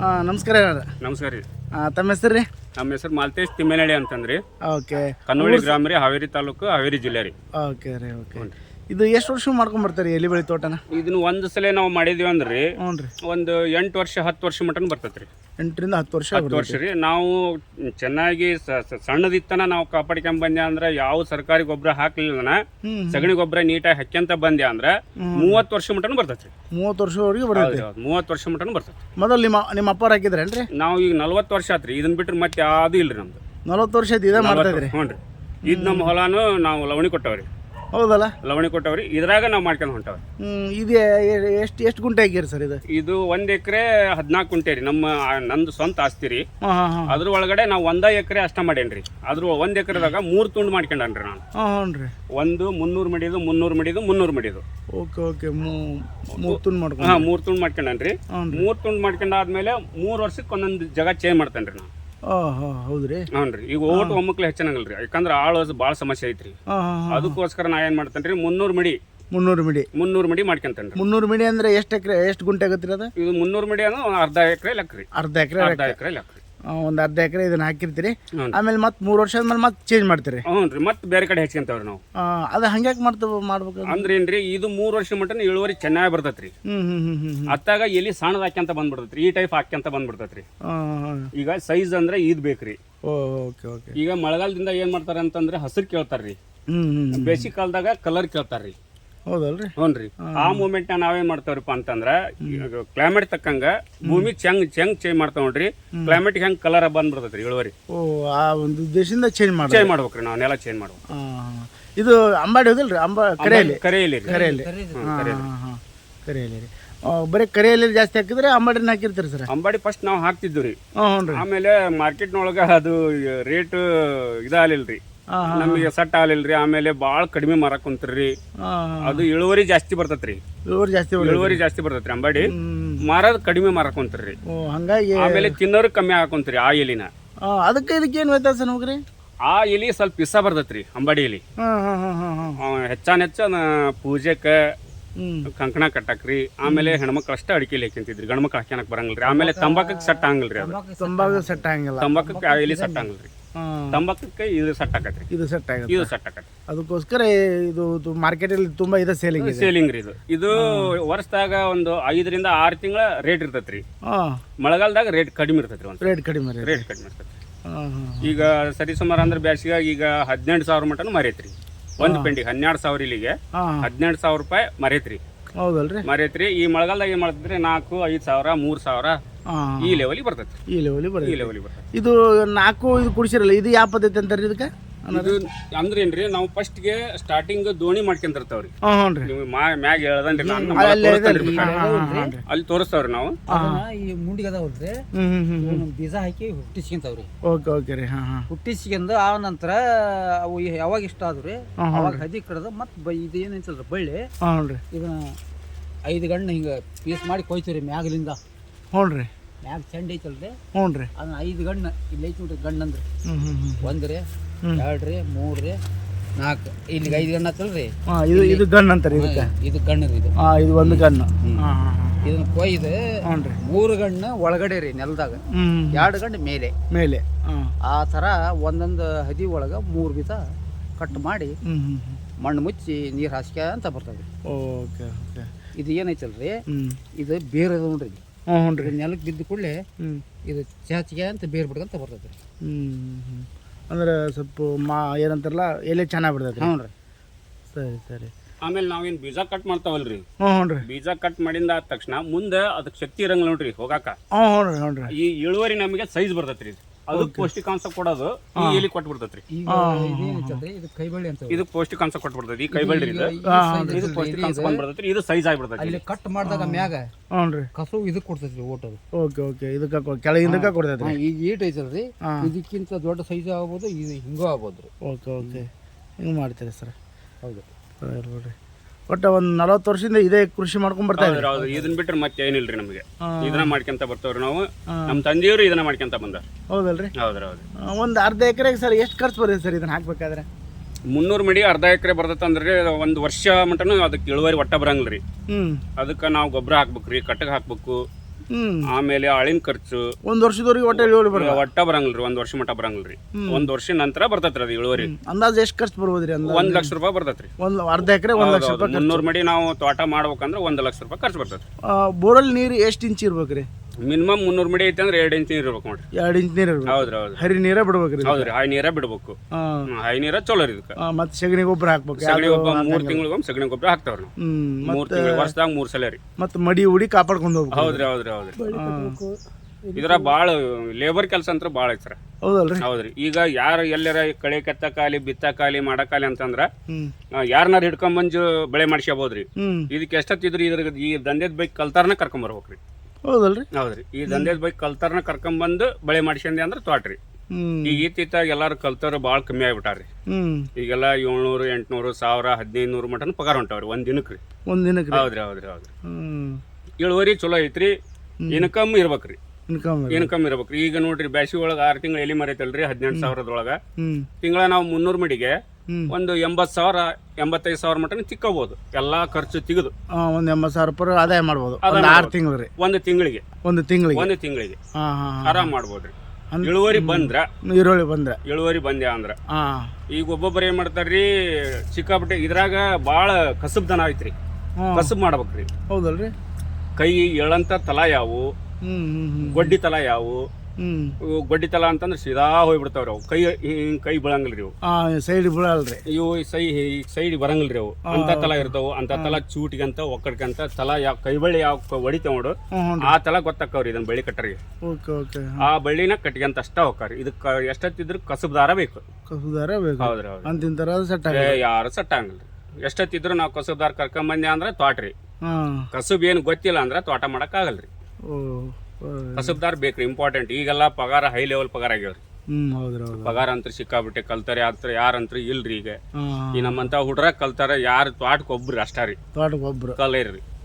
ಹಾಂ ನಮಸ್ಕಾರ. ನಮಸ್ಕಾರ ರೀ. ತಮ್ಮ ಹೆಸರು ರೀ? ನಮ್ಮ ಹೆಸರು ಮಾಲ್ತೇಶ್ ತಿಮ್ಮೇನಹಳ್ಳಿ ಅಂತಂದ್ರಿ. ಓಕೆ. ಕನ್ನೋಳಿ ಗ್ರಾಮ ರೀ ಹಾವೇರಿ ತಾಲೂಕು ಹಾವೇರಿ ಜಿಲ್ಲೆ ರೀ. ಓಕೆ ರೀ ಓಕೆ. ಇದು ಎಷ್ಟು ವರ್ಷ ಮಾಡ್ಕೊಂಡ್ ಬರ್ತಾರೆ ಎಲಿ ಬೆಳೆ ತೋಟನ? ಇದನ್ನ ಒಂದು ಸಲ ನಾವು ಮಾಡಿದ್ವಿ ಅಂದ್ರಿ. ಹ್ಞೂ ರೀ. ಒಂದು ಎಂಟು ವರ್ಷ ಹತ್ತು ವರ್ಷ ಮಟನ್ ಬರ್ತೈತ್ರಿ. ಎಂಟರಿಂದ ಹತ್ತು ವರ್ಷ ಹತ್ತು ವರ್ಷ ರೀ. ನಾವು ಚೆನ್ನಾಗಿ ಸ- ಸ- ಸಣ್ಣದಿತ್ತನ ನಾವು ಕಾಪಾಡ್ಕೊಂಡ್ ಬಂದ್ಯಾ ಅಂದ್ರೆ ಯಾವ ಸರ್ಕಾರಿ ಗೊಬ್ಬರ ಹಾಕ್ಲಿಲ್ಲನ ಸಗಣಿ ಗೊಬ್ಬರ ನೀಟಾಗಿ ಹಾಕ್ಯಂತ ಬಂದ್ಯಾ ಅಂದ್ರೆ ಮೂವತ್ತು ವರ್ಷ ಮಟನ್ ಬರ್ತೈತ್ರಿ. ಮೂವತ್ತು ವರ್ಷವರೆಗೆ ಬರ್ತೈತಿ. ಮೂವತ್ತು ವರ್ಷ ಮಟನ್ ಬರ್ತೈತಿ ಮೊದಲು ನಿಮ್ಮ ನಿಮ್ಮ ಅಪ್ಪಾರು ಹಾಕಿದ್ರೇನ್ರಿ ನಾವು ಈಗ ನಲ್ವತ್ತು ವರ್ಷ ಆತ್ರಿ. ಇದನ್ನ ಬಿಟ್ರೆ ಮತ್ತೆ ಯಾವ್ದು ಇಲ್ರಿ ನಮ್ದು. ನಲವತ್ತು ವರ್ಷ ಆಯ್ತು ಇದೇ ಮಾಡ್ತಾ ಇದ್ರಿ? ಹ್ಞೂ ರೀ. ಇದು ನಮ್ಮ ಹೊಲಾನು ನಾವು ಲವಣಿ ಕೊಟ್ಟವ್ರಿ. ಹೌದಲ್ಲ? ಲವಣಿ ಕೊಟ್ಟವ್ರಿ. ಇದ್ರಾಗ ನಾವು ಮಾಡ್ಕೊಂಡು ಹೊಂಟವ್ರಿ. ಹ್ಮ್ ಇದು ಎಷ್ಟು ಎಷ್ಟು ಗುಂಟೆ ಹಾಕಿರಿ ಸರ್ ಇದು? ಇದು ಒಂದ್ ಎಕರೆ ಹದಿನಾಲ್ಕು ಗುಂಟೆ ರೀ. ನಮ್ಮ ಆ, ನಂದು ಸ್ವಂತ ಆಸ್ತಿ ರೀ. ಹಾಂ ಹಾಂ ಹಾಂ. ಅದ್ರ ಒಳಗಡೆ ನಾವು ಒಂದ ಎಕರೆ ಅಷ್ಟ ಮಾಡೇನ್ರಿ. ಅದ್ರ ಒಂದ್ ಎಕರೆದಾಗ ಮೂರ್ ತುಂಡು ಮಾಡ್ಕೊಂಡನ್ರಿ ನಾನು. ಹಾಂ ಹ್ಞೂ ರೀ ಒಂದು ಮುನ್ನೂರ್ ಮಡಿದು ಮುನ್ನೂರ್ ಮಡಿದು ಮುನ್ನೂರ್ ಮಡಿದು. Okay okay. ಮೂವತ್ತು ಮಾಡ್ಕೊಂಡು ಹಾ ಮೂರ್ ತುಂಡು ಮಾಡ್ಕೊಂಡನ್ರಿ. ಹ್ಞೂ ರೀ ಮೂರ್ ತುಂಡು ಮಾಡ್ಕೊಂಡಾದ್ಮೇಲೆ ಮೂರ್ ವರ್ಷಕ್ಕೆ ಒಂದೊಂದು ಜಾಗ ಚೇಂಜ್ ಮಾಡ್ತೇನ್ರಿ ನಾನು. ಹಾಂ ಹಾಂ ಹೌದು ರೀ ಹ್ಞೂ ಈಗ ಓಟ್ ಒಮ್ಮಕ್ಲೆ ಹೆಚ್ಚನಗಲ್ರಿ. ಯಾಕಂದ್ರೆ ಆಳು ಭಾಳ ಸಮಸ್ಯೆ ಐತ್ರಿ. ಹಾಂ ಹಾಂ ಹಾಂ ಅದಕ್ಕೋಸ್ಕರ ನಾ ಏನ್ ಮಾಡ್ತೇನ್ರಿ? ಮುನ್ನೂರು ಮಡಿ. ಮುನ್ನೂರು ಮಿಡಿ. ಮುನ್ನೂರು ಮಡಿ ಮಾಡ್ಕೊಂತೇನೆ ಮುನ್ನೂರು ಮಿಡಿ ಅಂದ್ರೆ ಎಷ್ಟು ಎಕರೆ ಎಷ್ಟು ಗುಂಟೆ ಆಗುತ್ತೆ ಅದು? ಇದು ಮುನ್ನೂರು ಮಿಡಿ ಅಂದ್ರೆ ಅರ್ಧ ಎಕರೆ ಲೆಕ್ಕ ರೀ ಅರ್ಧ ಎಕರೆ ಅರ್ಧ ಎಕರೆ ಲೆಕ್ಕ ರೀ ಒಂದು ಅರ್ಧ ಎಕರೆ ಇದನ್ನ ಹಾಕಿರ್ತೀರಿ. ಆಮೇಲೆ ಮತ್ತೆ ಮೂರು ವರ್ಷ ಆದ್ಮೇಲೆ ಮತ್ತೆ ಚೇಂಜ್ ಮಾಡ್ತೀರಿ. ಹ್ಞೂ ರೀ ಮತ್ತೆ ಬೇರೆ ಕಡೆ ಹೆಚ್ಚಿಕೊಂತವ್ರಿ ನಾವು. ಆ, ಅದು ಹಂಗ್ಯಾಕೆ ಮಾಡ್ತೇವೆ ಮಾಡ್ಬೇಕು ಅಂದ್ರೆ ಏನ್ರಿ ಇದು ಮೂರು ವರ್ಷ ಮಟನ್ ಇಳುವರಿ ಚೆನ್ನಾಗಿ ಬರ್ತೈತ್ರಿ. ಹ್ಞೂ ಹ್ಞೂ ಹ್ಞೂ ಅತ್ತಾಗ ಎಲ್ಲಿ ಸಣ್ಣದ ಹಾಕ್ಯಂತ ಬಂದ್ಬಿಡ್ತೈತ್ರಿ ಈ ಟೈಪ್ ಹಾಕ್ಯಂತ ಬಂದ್ಬಿಡ್ತೈತ್ರಿ. ಹಾಂ. ಈಗ ಸೈಜ್ ಅಂದ್ರೆ ಇದ್ ಬೇಕ್ರಿ. Okay okay. ಈಗ ಮಳೆಗಾಲದಿಂದ ಏನ್ ಮಾಡ್ತಾರೆ ಅಂತಂದ್ರೆ ಹಸಿರು ಕೇಳ್ತಾರ್ರಿ. ಹ್ಞೂ ಹ್ಞೂ ಬೇಸಿಗೆ ಕಾಲದಾಗ ಕಲರ್ ಕೇಳ್ತಾರ್ರಿ. ಹೌದಲ್ರಿ? ಹ್ಞೂನ್ರಿ ಆ ಮೂಮೆಂಟ್ ನಾವೇನ್ ಮಾಡ್ತಾವ್ರಿಪ್ಪ ಅಂತಂದ್ರ ಕ್ಲೈಮೇಟ್ ತಕ್ಕಂಗ ಭೂಮಿ ಚೆಂಗ್ ಚೆಂಗ್ ಚೇಂಜ್ ಮಾಡ್ತಾವ ನೋಡ್ರಿ. ಕ್ಲೈಮೇಟ್ ಹೆಂಗ್ ಕಲರ್ ಬಂದ್ಬಿಡ್ತೈತ್ರಿ ಇಳುವರಿ. ಓ ಆ ಒಂದು ಉದ್ದೇಶದಿಂದ ಚೇಂಜ್ ಮಾಡಿ ಚೇಂಜ್ ಮಾಡ್ಬೇಕ್ರಿ ನಾವು ನೆಲ ಚೇಂಜ್ ಮಾಡ್ಬೇಕು. ಇದು ಅಂಬಾಡಿ ಹೋದಿಲ್ರಿ? ಅಂಬಾ ಕರೆಯಲ್ಲಿ? ಕರೆಯಲ್ಲಿ. ಕರೆಯಲ್ಲಿ ಕರೆಯಲ್ಲಿ ರೀ ಬರೀ ಕರೆಯಲ್ಲಿ ಜಾಸ್ತಿ ಹಾಕಿದ್ರೆ ಅಂಬಾಡಿನ ಹಾಕಿರ್ತೀರಿ ಸರ್? ಅಂಬಾಡಿ ಫಸ್ಟ್ ನಾವು ಹಾಕ್ತಿದ್ವಿ ರೀ ರೀ ಆಮೇಲೆ ಮಾರ್ಕೆಟ್ನೊಳಗ ಅದು ರೇಟ್ ಇದಾಗಲಿಲ್ರಿ. ಹಾಂ ಹಾಂ ನಮಗೆ ಸಟ್ ಆಗಲಿಲ್ರಿ ಆಮೇಲೆ ಭಾಳ ಕಡಿಮೆ ಮಾರಕ್ ಕುಂತ್ರಿ. ಅದು ಇಳುವರಿ ಜಾಸ್ತಿ ಬರ್ತೈತ್ರಿ. ಇಳುವರಿ ಜಾಸ್ತಿ ಇಳುವರಿ ಜಾಸ್ತಿ ಬರ್ತೈತ್ರಿ ಅಂಬಾಡಿ. ಮಾರದ ಕಡಿಮೆ ಮಾರಕ್ ಕುಂತ್ರಿ. ಹಂಗಾಗಿ ಆಮೇಲೆ ತಿನ್ನೋರು ಕಮ್ಮಿ ಹಾಕೊಂತ್ರಿ ಆ ಎಲಿನ. ಅದಕ್ಕೆ ಇದಕ್ಕೆ ಏನು ವ್ಯತ್ಯಾಸ ನಮಗ್ರಿ? ಆ ಎಲಿ ಸ್ವಲ್ಪ ಪಿಸ ಬರ್ತೈತ್ರಿ ಅಂಬಾಡಿ ಎಲಿ. ಹೆಚ್ಚಾನ ಹೆಚ್ಚ ಪೂಜೆಕ ಕಂಕಣ ಕಟ್ಟಕ್ರಿ. ಆಮೇಲೆ ಹೆಣ್ಮಕ್ಳು ಅಷ್ಟ ಅಡಿಕೆ ಹಾಕಿಂತಿದ್ರಿ ಗಂಡ್ಮಕ್ಳು ಹಾಕ್ಯನಕ್ ಬರಂಗಿಲ್ರಿ. ಆಮೇಲೆ ತಂಬಾಕ್ ಸಟ್ ಆಗಲ್ರಿ ಅದು. ತಂಬಾಕು ಸೆಟ್ ಆಗಂಗಿಲ್ಲ ತಂಬಾಕಕ್ ಆ ಎಲಿ ಸಟ್ ಆಗಲ್ರಿ ತಂಬಾಕಕ್ಕೆ ಇದು ಸೆಟ್ ಆಕತ್ರಿ. ಇದು ಸೆಟ್ ಆಗುತ್ತೆ. ಇದು ಸೆಟ್ ಆಕತ್ರಿ. ಅದಕ್ಕೋಸ್ಕರ ಇದು ಮಾರ್ಕೆಟಲ್ಲಿ ತುಂಬಾ ಇದೆ ಸೇಲಿಂಗ್ ಸೇಲಿಂಗ್ ರೀ ಇದು. ಇದು ವರ್ಷದಾಗ ಒಂದು ಐದರಿಂದ ಆರು ತಿಂಗಳ ರೇಟ್ ಇರ್ತೈತ್ರಿ. ಮಳೆಗಾಲದಾಗ ರೇಟ್ ಕಡಿಮೆ ಇರ್ತೈತ್ರಿ ಒಂದು ರೇಟ್ ಕಡಿಮೆ ರೇಟ್ ಕಡಿಮೆ ಇರ್ತೈತಿ ಈಗ ಸರಿ ಸುಮಾರು ಸರಿಸುಮಾರು ಅಂದ್ರೆ ಬ್ಯಾಸಿಗೆ ಈಗ ಹದಿನೆಂಟು ಸಾವಿರ ಮಟನು ಮರೈತ್ರಿ. ಒಂದು ಪೆಂಡಿಗೆ ಹನ್ನೆರಡು ಸಾವಿರ ಇಲ್ಲಿಗೆ ಹದಿನೆಂಟು ಸಾವಿರ ರೂಪಾಯಿ ಮರೈತ್ರಿ. ಹೌದಲ್ರಿ. ಮರೈತ್ರಿ. ಈ ಮಳೆಗಾಲದಾಗ ಏನ್ ಮಾಡ್ತೈತ್ರಿ ನಾಲ್ಕು ಐದು ಸಾವಿರ ಮೂರು ಸಾವಿರ ಈ ಲೆವೆಲಿಗೆ ಬರ್ತೈತಿ ಈ ಲೆವೆಲಿ ಈ ಬರುತ್ತೆ ಲೆವೆಲಿಗೆ ಬರ್ತೈತಿ ಇದು ನಾಲ್ಕು ಇದು ಕುಡಿಸಿರಲ್ಲ ಇದು ಯಾವ ಪದ್ಧತಿ ಅಂತಾರೆ ಇದಕ್ಕೆ? ಇದು ಅಂದ್ರೆ ಏನ್ರಿ ನಾವು ಫಸ್ಟ್ಗೆ ಸ್ಟಾರ್ಟಿಂಗ್ ದೋಣಿ ಮಾಡ್ಕೊಂತಿರ್ತಾವ್ರಿ. ಹಾಂ ಹ್ಞೂ ರೀ. ನೀವು ಮಾ ಮ್ಯಾಗ ಹೇಳ್ದನ್ರಿ ನಾನು ಅಲ್ಲೇ ತೋರಿಸ್ತೇನ್ರಿ ಬೇಕಾದ್ರೆ. ಅಲ್ಲಿ ತೋರಿಸ್ತಾವ್ರಿ ನಾವು. ಅದನ್ನ ಈ ಮುಂಡಿಗೆ ಅದಾವಲ್ರಿ ಹ್ಞೂ ಹ್ಞೂ ಹ್ಞೂ ಇವನ್ನ ಬೀಜ ಹಾಕಿ ಹುಟ್ಟಿಸ್ಕೊಂತಾವ್ರಿ. ಓಕೆ ಓಕೆ ರೀ ಹಾಂ ಹಾಂ. ಹುಟ್ಟಿಸ್ಕೊಂಡು ಆ ನಂತರ ಅವು ಯಾವಾಗ ಇಷ್ಟ ಆದ್ರಿ ಅವಾಗ ಹದಿ ಕಡ್ದು ಮತ್ತೆ ಬ ಇದು ಏನೈತಲ್ರಿ ಬಳ್ಳಿ? ರೀ. ಇದನ್ನ ಐದು ಗಂಟೆ ಹಿಂಗ ಪೀಸ್ ಮಾಡಿ ಕೊಯ್ತೀವ್ರಿ ಮ್ಯಾಗಲಿಂದ. ಹ್ಞೂ ರೀ ಮ್ಯಾಗ ಚೆಂಡ ಐತಲ್ರಿ. ಹ್ಞೂ ರೀ ಅದನ್ನ ಐದು ಗಣ್ಣು ಇಲ್ಲಿ ಐತಿ ನೋಡ್ರಿ ಗಣ್ಣು ಅಂದ್ರೆ. ಒಂದು ಹ್ಮ್. ಎರಡು ರೀ ಮೂರು ರೀ ನಾಲ್ಕು. ಇಲ್ಲಿಗೆ ಐದು ಗಣ್ಣ ಹತ್ತಲ್ರಿ ಹಾಂ ಇದು ಇದು ಗಣ್ಣ ಅಂತಾರೆ ಇದಕ್ಕೆ. ಇದು ಗಣ್ಣ ರೀ ಇದು. ಹಾಂ ಇದು ಒಂದು ಗಣ್ಣ ಇದನ್ನ ಕೊಯ್ದು ಹ್ಞೂ ರೀ ಮೂರು ಗಣ್ಣು ಒಳಗಡೆ ರೀ ನೆಲದಾಗ. ಎರಡು ಗಂಡು ಮೇಲೆ. ಮೇಲೆ. ಆ ಥರ ಒಂದೊಂದು ಹದಿ ಒಳಗೆ ಮೂರು ಬಿತ ಕಟ್ ಮಾಡಿ ಮಣ್ಣು ಮುಚ್ಚಿ ನೀರು ಹಾಸ್ಕ ಅಂತ ಬರ್ತದೆ ಓಕೆ ಓಕೆ. ಇದು ಏನೈತಲ್ರಿ ಇದು ಬೇರೆ ನೋಡ್ರಿ. ಹ್ಞೂ ಹ್ಞೂ ರೀ. ಇದು ನೆಲಕ್ಕೆ ಬಿದ್ದ ಕೂಡಲೇ ಹ್ಞೂ. ಇದು ಚಾಚಿಗೆ ಅಂತ ಬೇರ್ ಬಿಡ್ಕಂತ ಬರ್ತದೆ. ರೀ ಹ್ಞೂ ಹ್ಞೂ. ಅಂದ್ರೆ ಸ್ವಲ್ಪ ಮಾ ಏನಂತಾರಲ್ಲ ಎಲೆ ಚೆನ್ನಾಗಿ ಬಿಡ್ತೈತೆ ಹ್ಞೂ ರೀ. ಸರಿ ಸರಿ. ಆಮೇಲೆ ನಾವೇನು ಬೀಜ ಕಟ್ ಮಾಡ್ತಾವಲ್ರಿ? ಹ್ಞೂ ಹ್ಞೂ ರೀ. ಬೀಜ ಕಟ್ ಮಾಡಿಂದ ಆದ ತಕ್ಷಣ ಮುಂದೆ ಅದಕ್ಕೆ ಶಕ್ತಿ ಇರಂಗಿಲ್ಲ ನೋಡ್ರಿ ಹೋಗಾಕ. ಹ್ಞೂ ಹ್ಞೂ ರೀ ಹ್ಞೂ ರೀ. ಈ ಇಳುವರಿ ನಮಗೆ ಸೈಜ್ ಬರ್ತೈತ್ರಿ ಅದು ಪೌಷ್ಟಿಕಾಂಶ ಕೊಡೋದು ಈ ಎಲಿ ಕೊಟ್ಬಿಡ್ತೈತ್ರಿ. ಈಗ ಇದೇನೈತಲ್ರಿ ಇದು ಕೈಬಳ್ಳಿ ಅಂತ ಇದು ಪೌಷ್ಟಿಕಾಂಶ ಕೊಟ್ಬಿಡ್ತೈತಿ ಈ ಕೈ ಬೆಳ್ರಿ ಇದು ಇದು ಪೌಷ್ಟಿಕಾಂಶ ಬಂದ್ಬಿಡ್ತೈತ್ರಿ ಇದು ಸೈಜ್ ಆಗ್ಬಿಡ್ತೈತಿ ಇಲ್ಲಿ ಕಟ್ ಮಾಡಿದಾಗ ಮ್ಯಾಗ ಹ್ಞೂ ರೀ ಕಸು ಇದಕ್ಕೆ ಕೊಡ್ತೈತಿ ಓಟದು ಓಕೆ ಓಕೆ ಇದಕ್ಕೆ ಕೆಳಗಿಂದಕ ಕೊಡ್ತೈತೆ ರೀ ಈಗ ಈಟ್ ಐತಲ್ರಿ ಇದಕ್ಕಿಂತ ದೊಡ್ಡ ಸೈಜ್ ಆಗ್ಬೋದು ಇದು ಹಿಂಗೂ ಆಗ್ಬೋದು ರೀ ಓಕೆ ಓಕೆ ಹಿಂಗೆ ಮಾಡ್ತೀರಿ ಸರ್. ಹೌದು. ಸರಿ ನೋಡ್ರಿ ಒಟ್ಟು ಒಂದು ನಲವತ್ತು ವರ್ಷದಿಂದ ಇದೇ ಕೃಷಿ ಮಾಡ್ಕೊಂಡ್ ಬರ್ತಾ ಹೌದು. ಇದನ್ನ ಬಿಟ್ರೆ ಮತ್ತೆ ಏನಿಲ್ರಿ ನಮಗೆ? ಇದನ್ನ ಮಾಡ್ಕೊಂತ ಬರ್ತವ್ರಿ ನಾವು. ನಮ್ಮ ತಂದೆಯವರು ಇದನ್ನ ಮಾಡ್ಕೊಂತ ಬಂದ ಹೌದಲ್ರಿ? ಹೌದ್ರಿ ಹೌದು ಒಂದು ಅರ್ಧ ಎಕರೆಗೆ ಸರ್ ಎಷ್ಟು ಖರ್ಚು ಬರುತ್ತೆ ಸರ್ ಇದನ್ನ ಹಾಕ್ಬೇಕಾದ್ರೆ? ಮುನ್ನೂರು ಮಡಿ ಅರ್ಧ ಎಕರೆ ಬರ್ತೈತೆ ಅಂದ್ರೆ ಒಂದು ವರ್ಷ ಮಟನು ಅದಕ್ಕೆ ಇಳುವರಿ ಒಟ್ಟ ಬರಂಗಿಲ್ರಿ ಹ್ಞೂ ಅದಕ್ಕೆ ನಾವು ಗೊಬ್ಬರ ಹಾಕ್ಬೇಕ್ರಿ ಕಟ್ಟಗೆ ಹಾಕ್ಬೇಕು. ಆಮೇಲೆ ಆಳಿನ ಖರ್ಚು. ಒಂದ್ ವರ್ಷದವರೆಗೆ ಒಟ್ಟ ಇಳುವರಿ ಬರಲ್ಲ? ಒಟ್ಟ ಬರಂಗಿಲ್ರಿ ಒಂದ್ ವರ್ಷ ಮಟ್ಟ ಬರಂಗಿಲ್ರಿ ಒಂದ್ ವರ್ಷ ನಂತರ ಬರ್ತೈತ್ರಿ ಅದು ಇಳುವರಿ. ಅಂದಾಜ್ ಎಷ್ಟು ಖರ್ಚು ಬರ್ಬೋದ್ರಿ ಅಂದಾಜು? ಒಂದ್ ಲಕ್ಷ ರೂಪಾಯಿ ಬರ್ತೈತ್ರಿ. ಒಂದ್ ಅರ್ಧ ಎಕರೆ ಒಂದ್ ಲಕ್ಷ ರೂಪಾಯಿ ಮುನ್ನೂರ್ ಮಡಿ ನಾವು ತೋಟ ಮಾಡ್ಬೇಕಂದ್ರೆ ಒಂದ್ ಲಕ್ಷ ರೂಪಾಯಿ ಖರ್ಚು ಬರ್ತೈತಿ ಬೋರಲ್ಲಿ ನೀರು ಎಷ್ಟು ಇಂಚ್ ಇರ್ಬೇಕ್ರಿ? ಮಿನಿಮಮ್ ಮುನ್ನೂರು ಮಡಿ ಐತೆ ಅಂದ್ರೆ ಎರಡು ಇಂಚ್ ನೀರು ಇರ್ಬೇಕು ನೋಡ್ರಿ. ಎರಡು ಇಂಚ್ ನೀರು ಇರ್ಬೇಕು. ಹೌದ್ರಿ ಹೌದ್ರಿ. ಹರಿ ನೀರ ಬಿಡ್ಬೇಕ್ರಿ ಹೌದ್ರಿ ಹೈ ನೀರ ಬಿಡ್ಬೇಕು. ಹಾಂ. ಹ್ಮ್, ಹೈ ನೀರ ಚಲೋ ರೀ ಇದಕ್ಕೆ. ಮತ್ತೆ ಸಗಣಿ ಗೊಬ್ಬರ ಹಾಕ್ಬೇಕು. ಸಗಣಿ ಯಾವ್ದು ಗೊಬ್ಬರ ಮೂರ್. ತಿಂಗಳಿಗೊಮ್ಮೆ ಸಗಣಿ ಗೊಬ್ಬರ ಹಾಕ್ತಾವ್ರಿ ನಾವು. ಹ್ಮ್ ಮೂರ್ ತಿಂಗಳು ವರ್ಷದಾಗ ಮೂರ್ ಸಲ ರೀ. ಮತ್ತೆ ಮಡಿ ಉಡಿ ಕಾಪಾಡ್ಕೊಂಡು ಹೋಗ್ಬೇಕು ಹೌದ್ರಿ ಹೌದ್ರಿ ಹೌದ್ರಿ. ಇದ್ರ ಬಾಳ ಲೇಬರ್ ಕೆಲಸ ಅಂತ ಬಾಳ ಐತ್ರ ಸರ್. ಹೌದಲ್ರಿ? ಹೌದ್ರಿ. ಈಗ ಯಾರು ಎಲ್ಲರ ಕಳೆ ಕೆತ್ತಕಾಲಿ ಬಿತ್ತಕಾಲಿ ಮಾಡಕಾಲಿ ಅಂತಂದ್ರ ಹ್ಮ್. ಯಾರನ್ನಾರು ಹಿಡ್ಕೊಂಬಂದು ಬೆಳೆ ಮಾಡ್ಸ್ಕೊಬೋದ್ರಿ ಹ್ಮ್. ಇದಕ್ಕೆ ಎಷ್ಟೊತ್ತಿದ್ರಿ ಇದ್ರ ಈ ದಂಧೆದ ಬೈಕ್ ಕಲ್ತಾರನ ಕರ್ಕೊಂಡ್ ಬರ್ಬೇಕ್ರಿ. ಹೌದಲ್ರಿ? ಹೌದ್ರಿ. ಈ ದಂಧೆದ ಬೈಕ್ ಕಲ್ತಾರನ ಕರ್ಕೊಂಬಂದು ಬಳೆ ಮಾಡ್ಸ್ಕೊಂಡಿ ಅಂದ್ರೆ ತೋಟ್ರಿ. ಈಗ ಇತ್ತಿತ್ತಾಗ ಎಲ್ಲಾರು ಕಲ್ತಾರ ಭಾಳ ಕಮ್ಮಿ ಆಗ್ಬಿಟ್ಟಾರ್ರಿ. ಹ್ಮ್. ಈಗೆಲ್ಲ ಏಳ್ನೂರು ಎಂಟ್ನೂರು ಸಾವಿರ ಹದಿನೈದು ನೂರು ಮಟನ್ ಪಗಾರ ಹೊಂಟಾವ್ರಿ ಒಂದ್ ದಿನಕ್ಕೆ ರೀ ಒಂದ್ ದಿನಕ್ಕೆ ಹೌದ್ರಿ ಹೌದ್ರಿ ಹೌದ್ರಿ. ಹ್ಮ್. ಇಳುವರಿ ಚಲೋ ಐತ್ರಿ ಇನ್ಕಮ್ ಇರ್ಬೇಕ್ರಿ. ಇನ್ಕಮ್ ಇನ್ಕಮ್ ಇರ್ಬೇಕ್ರಿ ಈಗ ನೋಡ್ರಿ ಬ್ಯಾಸಿ ಒಳಗ ಆರು ತಿಂಗಳು ಎಲಿ ಮರೈತಲ್ರಿ ಹದಿನೆಂಟು ಸಾವಿರದೊಳಗ. ತಿಂಗಳ ನಾವು ಮುನ್ನೂರು ಮಡಿಗೆ ಒಂದು ಎಂಬತ್ತು ಸಾವಿರ ಎಂಬತ್ತೈದು ಸಾವಿರ ಮಟನ್ ತಿಕ್ಕಬಹುದು ಎಲ್ಲಾ ಖರ್ಚು ತೆಗೆದು. ಒಂದ್ ಎಂಬತ್ತು ಸಾವಿರ ರೂಪಾಯಿ ಆದಾಯ ಮಾಡ್ಬೋದು. ಆರ್ ಆರು ರೀ. ಒಂದು ತಿಂಗಳಿಗೆ. ಒಂದು ತಿಂಗಳಿಗೆ. ಒಂದು ತಿಂಗಳಿಗೆ. ಆರಾಮ್ ಮಾಡ್ಬೋದ್ರಿ. ಇಳುವರಿ ಬಂದ್ರ ಈರುಳ್ಳಿ ಬಂದ್ರ. ಇಳುವರಿ ಬಂದ್ಯಾ ಅಂದ್ರ. ಈಗ ಒಬ್ಬೊಬ್ಬರು ಏನ್ ಮಾಡ್ತಾರ್ರಿ ಚಿಕ್ಕಾಪಟ್ಟೆ ಇದ್ರಾಗ ಬಾಳ ಕಸಬ್ದನ ಐತ್ರಿ. ಹ್ಮ್. ಕಸಬ್ ಮಾಡ್ಬೇಕ್ರಿ. ಹೌದಲ್ರಿ? ಕೈ ಎಳಂತ ತಲಾ ಯಾವು? ಗೊಡ್ಡಿ ತಲಾ ಯಾವು? ಇವು ಗೊಡ್ಡಿ ತಲಾ ಅಂತಂದ್ರೆ ಸೀದಾ ಹೋಗ್ಬಿಡ್ತಾವ್ರಿ ಅವು. ಕೈ ಹಿಂಗ್ ಕೈ ಬೀಳಂಗಿಲ್ರಿ ಆ ಸೈಡ್ ಬೀಳಲ್ರಿ. ಇವು ಸೈ ಸೈಡ್ ಬರಂಗಿಲ್ರಿ ಅವು. ಅಂತ ತಲಾ ಇರ್ತಾವು ಅಂತ ತಲಾ ಚೂಟಿಗಂತ ಒಕ್ಕಡ್ಕಂತ ತಲಾ ಯಾವ ಕೈ ಬಳ್ಳಿ ಯಾವ ಹೊಡಿತಾವ ನೋಡು. ಆ ತಲಾ ಗೊತ್ತಾಕವ್ರಿ ಇದನ್ನ ಬಳ್ಳಿ ಕಟ್ಟರಿ ಆ ಬಳ್ಳಿನ ಕಟ್ಕೊಂತ ಅಷ್ಟ ಹೋಗ್ತಾರ ಇದಕ್ಕ ಎಷ್ಟೊತ್ತಿದ್ರು ಕಸಬ್ದಾರ ಬೇಕು. ಕಸುದಾರ ಬೇಕು. ಹೌದ್ರಿ ಅಂತಿಂತರ ಸಟ್ಟ ಯಾರು ಸೆಟ್ ಆಗಲ್ರಿ ಎಷ್ಟೊತ್ತಿದ್ರು ನಾವು ಕಸಬ್ದಾರ್ ಕರ್ಕೊಂಬಂದೆ ಅಂದ್ರೆ ತೋಟ್ರಿ. ಕಸಬ್ ಏನು ಗೊತ್ತಿಲ್ಲ ಅಂದ್ರೆ ತೋಟ ಮಾಡಕ್ ಆಗಲ್ರಿ. ಕಸುಬ್ದಾರ್ ಬೇಕ್ರಿ ಇಂಪಾರ್ಟೆಂಟ್ ಈಗೆಲ್ಲ ಪಗಾರ ಹೈ ಲೆವೆಲ್ ಪಗಾರ ಆಗ್ಯಾವ್ರಿ. ಪಗಾರ ಅಂತ ಸಿಕ್ಕಾಬಿಟ್ಟೆ ಕಲ್ತಾರೆ ಆತ್ರ ಯಾರಂತ್ರ ಇಲ್ರಿ ಈಗ. ಈ ನಮ್ಮಂತ ಹುಡ್ರ ಕಲ್ತಾರ ಯಾರು ತೋಟಕ್ಕೆ ಒಬ್ರು ಅಷ್ಟ ರೀ. ತೋಟಕ್ಕೆ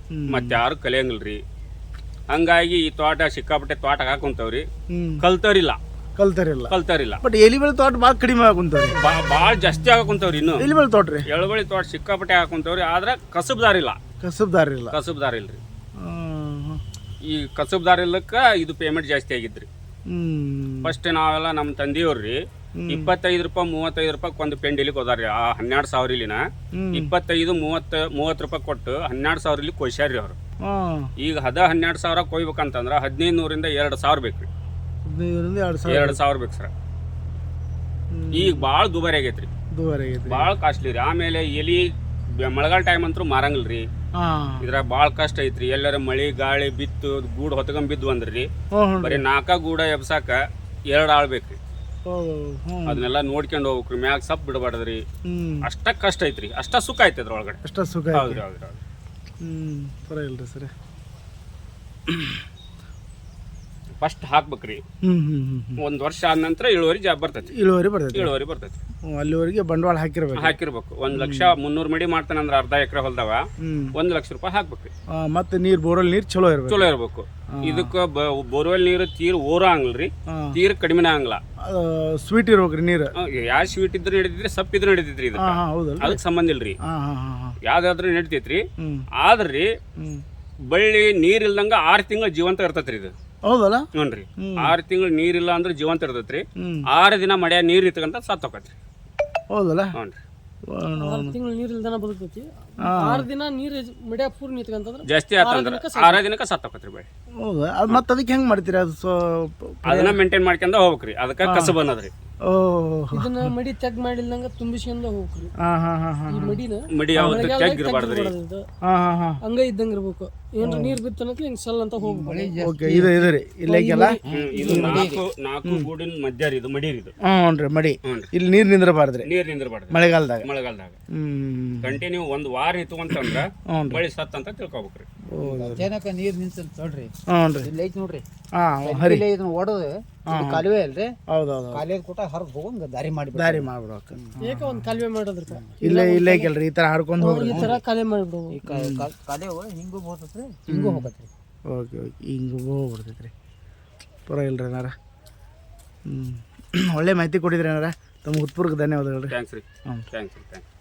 ಹ್ಮ್. ಮತ್ತೆ ಯಾರು ಕಲಿಯಂಗಿಲ್ರಿ. ಹಂಗಾಗಿ ಈ ತೋಟ ಸಿಕ್ಕಾಬಿಟ್ಟೆ ತೋಟ ಹಾಕೊಂತವ್ರಿ ಕಲ್ತಾರಿಲ್ಲ. ಕಲ್ತಾರಿಲ್ಲ. ಕಲ್ತಾರಿಲ್ಲ. ಬಟ್ ಎಲಿ ಬೆಳೆ ತೋಟ ಭಾಳ ಕಡಿಮೆ ಹಾಕೊಂತವ್ರಿ ಬಾ- ಭಾಳ ಜಾಸ್ತಿ ಹಾಕೊಂತವ್ರಿ ಇನ್ನು. ಎಲಿಬಳಿ ತೋಟ್ರಿ. ತೋಟ ರೀ ಎಳಬಳಿ ತೋಟ ಸಿಕ್ಕಾಪಟ್ಟೆ ಹಾಕೊಂತವ್ರಿ ಆದ್ರೆ ಕಸಬ್ದಾರ್ ಇಲ್ಲ ಕಸಬ್ದಾರ ಇಲ್ಲ ಕಸಬ್ದಾರ ಇಲ್ರಿ ಈ ಕಸಬ್ದಾರ ಇಲ್ಲಕ್ಕ ಇದು ಪೇಮೆಂಟ್ ಜಾಸ್ತಿ ಆಗಿದ್ರಿ. ಫಸ್ಟ್ ನಾವೆಲ್ಲ ನಮ್ಮ ತಂದೆಯವ್ರಿ ಇಪ್ಪತ್ತೈದು ರೂಪಾಯಿ ಮೂವತ್ತೈದು ರೂಪಾಯಿ ಒಂದು ಪೆಂಡಿಲಿಗೆ ಹೋದಾರ್ರಿ. ಆ ಹನ್ನೆರಡು ಸಾವಿರ ಇಲ್ಲಿನ. ಹ್ಮ್. ಇಪ್ಪತ್ತೈದು ಮೂವತ್ತ ಮೂವತ್ತು ರೂಪಾಯಿ ಕೊಟ್ಟು ಹನ್ನೆರಡು ಸಾವಿರ ಇಲ್ಲಿ ಕೊಯ್ಸ್ಯಾರ್ರಿ ಅವ್ರು. ಈಗ ಹದ ಹನ್ನೆರಡು ಸಾವಿರ ಕೊಯ್ಬೇಕಂತಂದ್ರ ಹದಿನೈದು ನೂರಿಂದ ಎರಡು ಸಾವಿರ ಬೇಕ್ರಿ. ಎರಡು ಸಾವಿರ ಬೇಕು ಸರ್. ಈಗ ಭಾಳ ದುಬಾರಿ ಆಗೈತ್ರಿ. ಭಾಳ ಕಾಸ್ಟ್ಲಿ ರೀ. ಆಮೇಲೆ ಎಲಿ ಮಳೆಗಾಲ ಟೈಮ್ ಅಂತೂ ಮಾರಂಗಿಲ್ರಿ. ಇದ್ರಾಗ ಭಾಳ ಕಷ್ಟ ಐತ್ರಿ. ಎಲ್ಲರ ಮಳಿ ಗಾಳಿ ಬಿತ್ತು ಗೂಡ್ ಹೊತ್ಕೊಂಡ್ ಬಿದ್ದು ಅಂದ್ರಿ. ಬರೀ ನಾಲ್ಕ ಗೂಡ ಎಬ್ಸಾಕ ಎರಡು ಆಳ್ ಬೇಕ್ರಿ. ಹೌದು ಹ್ಞೂ. ಅದನ್ನೆಲ್ಲ ನೋಡ್ಕೊಂಡು ಹೋಗ್ಬೇಕ್ರಿ. ಮ್ಯಾಗ ಸಪ್ ಬಿಡಬಾರ್ದ್ರಿ. ಅಷ್ಟ ಕಷ್ಟ ಐತ್ರಿ. ಅಷ್ಟ ಸುಖ ಐತಿ ಅದ್ರೊಳಗಡೆ ಅಷ್ಟ ಸುಖ. ಹೌದ್ರಿ ಸರ್. ಫಸ್ಟ್ ಹಾಕ್ಬೇಕ್ರಿ. ಒಂದ್ ವರ್ಷ ಆದ ನಂತರ ಇಳುವರಿ ಜಾಬ್ ಬರ್ತೈತಿ. ಇಳುವರಿ ಬರ್ತೈತಿ. ಇಳುವರಿ ಬರ್ತೈತಿ. ಅಲ್ಲಿವರೆಗೆ ಬಂಡವಾಳ ಹಾಕಿರ್ಬೇಕು. ಹಾಕಿರ್ಬೇಕು. ಒಂದ್ ಲಕ್ಷ ಮುನ್ನೂರು ಮಡಿ ಮಾಡ್ತಾನಂದ್ರ ಅರ್ಧ ಎಕರೆ ಹೊಲ್ದಾವ. ಒಂದ್ ಲಕ್ಷ ರೂಪಾಯಿ ಹಾಕ್ಬೇಕು. ಮತ್ತೆ ನೀರು ಬೋರ್ವೆಲ್ ನೀರು ಚಲೋ ಇರ್ಬೇಕು. ಚಲೋ ಇರ್ಬೇಕು. ಇದಕ್ಕ ಬೋರ್ವೆಲ್ ನೀರು ತೀರ್ ಓರ ಆಗಲ್ರಿ ಹಾಂ. ತೀರ್ ಕಡಿಮೆನ ಆಗಲ್ಲ ಸ್ವೀಟ್ ಇರ್ಬೇಕ್ರಿ ನೀರು. ಯಾವ ಸ್ವೀಟ್ ಇದ್ರೆ ನಡೀತಿದ್ರಿ ಸಪ್ ಇದ್ರೆ ನಡೀತಿದ್ರಿ ಇದಕ್ಕ. ಹಾಂ ಹಾಂ ಹೌದಲ್ಲ ಅದಕ್ಕೆ ಸಂಬಂಧ ಇಲ್ರಿ. ಹಾ ಹಾ ಹಾಂ ಹಾಂ. ಯಾವ್ದಾದ್ರು ನಡೀತೈತ್ರಿ. ಆದ್ರಿ ಬಳ್ಳಿ ನೀರ್ ಇಲ್ದಂಗ ಆರ್ ತಿಂಗಳು ಜೀವಂತ ಇರ್ತೈತ್ರಿ ಇದು. ಹೌದಲ್ಲ? ನೋಡ್ರಿ ಆರು ತಿಂಗಳು ನೀರಿಲ್ಲ ಅಂದ್ರೆ ಜೀವಂತ ಇರ್ತೈತ್ರಿ. ಆರು ದಿನ ಮಡ್ಯ ನೀರ್ ಇತ್ತಕಂತ ಸತ್ ಹೋಗತ್ರಿ ಹೌದಲ್ಲ? ನೋಡ್ರಿ ಆರು ತಿಂಗಳು ನೀರು ಇಲ್ದನ ಬದುಕ್ತೈತಿ. ಆರು ದಿನ ನೀರು ಮಡ್ಯಾಗ ಪೂರ್ ನಿಂತ್ಕಂತಂದ್ರ ಜಾಸ್ತಿ ಆತಂದ್ರ ಆರ ದಿನಕ್ಕ ಸತ್ ಹೋಗತ್ರಿ ಬೆಳೆ. ಹೌದಾ ಅದು ಮತ್ತೆ ಅದಕ್ಕೆ ಹೆಂಗೆ ಮಾಡ್ತೀರಿ ಅದು ಸೊ ಅದನ್ನ ಮೇಂಟೈನ್ ಮಾಡ್ಕೊಂಡ ಹೋಗ್ಬೇಕ್ರಿ. ಅದಕ್ಕೆ ಕಸಬ್ ಅನ್ನೋದ್ರಿ. ಇದನ್ನ ಮಡಿ ತೆಗ್ ಮಾಡಿಲ್ದಂಗ ತುಂಬಿಸ್ಕೊಂಡ ಹೋಗ್ರಿ ಹಾಂ ಹಾಂ ಹಾಂ ಹಾಂ ಈ ಮಡಿನ ಮಡಿ ಯಾವತ್ತು ಮಳೆಗಾಲದಾಗ ತೆಗ್ ಇರಬಾರ್ದ್ರಿ. ಹಂಗ ಇದ್ದಂಗ ಇರ್ಬೇಕು. ಏನ್ರ ನೀರ್ ಬಿತ್ತನಕ ಹಿಂಗ್ ಸಲ್ ಅಂತ ಹೋಗ್ಬೇಕು. ಓಕೆ ಇದು ಇದು ರೀ. ಇಲ್ಲೇಕೆಲ್ಲ ಇದು ನಾಲ್ಕು ನಾಲ್ಕು ಗೂಡಿನ ಮಧ್ಯ ರೀ ಇದು ಮಡಿ ರೀ ಇದು. ಹ್ಞೂ ಮಡಿ. ಹ್ಞೂನ್ರಿ ಇಲ್ಲಿ ನೀರು ನಿಂದ್ರಬಾರ್ದ್ರಿ. ನೀರ್ ನಿಂದ್ರಬಾರ್ದು ಮಳೆಗಾಲದಾಗ. ಮಳೆಗಾಲದಾಗ. ಕಂಟಿನ್ಯೂ ಒಂದ್ ವಾರ ಇತ್ತು ಅಂತಂದ್ರ ಮಳಿ ಬಳಿ ಸತ್ ಅಂತ ತಿಳ್ಕೊಬೇಕ್ರಿ. ಅಚಾನಕ ನೀರ್ ನಿಂತ ನೋಡ್ರಿ. ಹ್ಞೂ ರೀ. ಇಲ್ಲಿ ಐತಿ ನೋಡ್ರಿ. ಹಾಂ ಹರಿ ಇಲ್ಲೇ ಇದನ್ನ ಹೊಡೆದು ಕಾಲುವೆ ಅಲ್ರಿ. ಹೌದು ಹೌದು ಕಾಲುವೆ ಕೂಟ ಹರಿದು ಹೋಗಂಗ ದಾರಿ ಮಾಡಿ ದಾರಿ ಮಾಡ್ಬಿಡೋಕೆ. ಏಕ ಒಂದು ಕಾಲುವೆ ಮಾಡೋದ್ರಕ ಇಲ್ಲ ಇಲ್ಲೇ ಕೆಲ್ರಿ ಈ ಥರ ಹರ್ಕೊಂಡು ಹೋಗ್ರಿ. ಈ ತರ ಕಾಲುವೆ ಮಾಡ್ಬಿಡು ಈ ಕಾಲುವೆ ಹಿಂಗೂ ಹೋಗ್ತೈತ್ರಿ ಹಿಂಗೂ ಹೋಗತ್ರಿ. Okay okay. ಹಿಂಗೂ ಹೋಗ್ಬಿಡ್ತೈತ್ರಿ. ಪರ ಇಲ್ರಿ ರೀ ಏನಾರ ಹ್ಞೂ. ಒಳ್ಳೆ ಮಾಹಿತಿ ಕೊಟ್ಟಿದ್ರಿ ಏನಾರ ತಮ್ಮ ಉತ್ಪುರ್ಗ ಧನ್ಯವಾದಗಳು ರೀ. ಥ್ಯಾಂಕ್ಸ್ ರೀ. ಹ್ಞೂ. ಥ್ಯಾಂಕ್ಸ್ ರೀ ಥ್ಯಾಂಕ್ಸ್